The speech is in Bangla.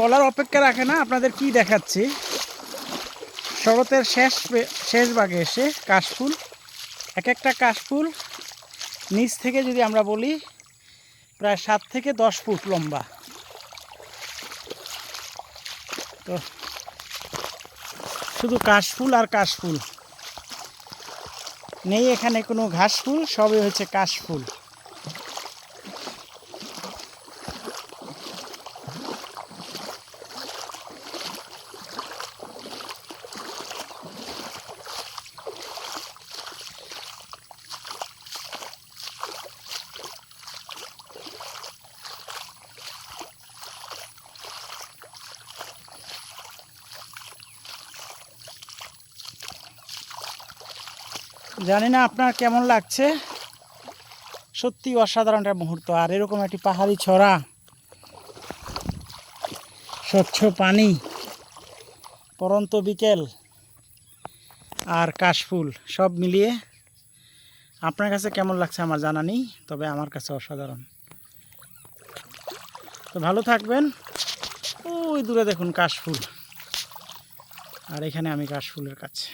বলার অপেক্ষা রাখে না, আপনাদের কি দেখাচ্ছি? শরতের শেষ শেষ ভাগে এসে কাশফুল এক একটা কাশফুল, নিচ থেকে যদি আমরা বলি, প্রায় সাত থেকে দশ ফুট লম্বা। তো শুধু কাশফুল আর কাশফুল। নেই এখানে কোনো ঘাস ফুল সবই হচ্ছে কাশফুল। জানি না আপনার কেমন লাগছে। সত্যি অসাধারণ একটা মুহূর্ত। আর এরকম একটি পাহাড়ি ছড়া, স্বচ্ছ পানি, পরন্ত বিকেল আর কাশফুল, সব মিলিয়ে আপনার কাছে কেমন লাগছে আমার জানা নেই, তবে আমার কাছে অসাধারণ। তো ভালো থাকবেন। ওই দূরে দেখুন কাশফুল। আর এখানে আমি কাশফুলের কাছে।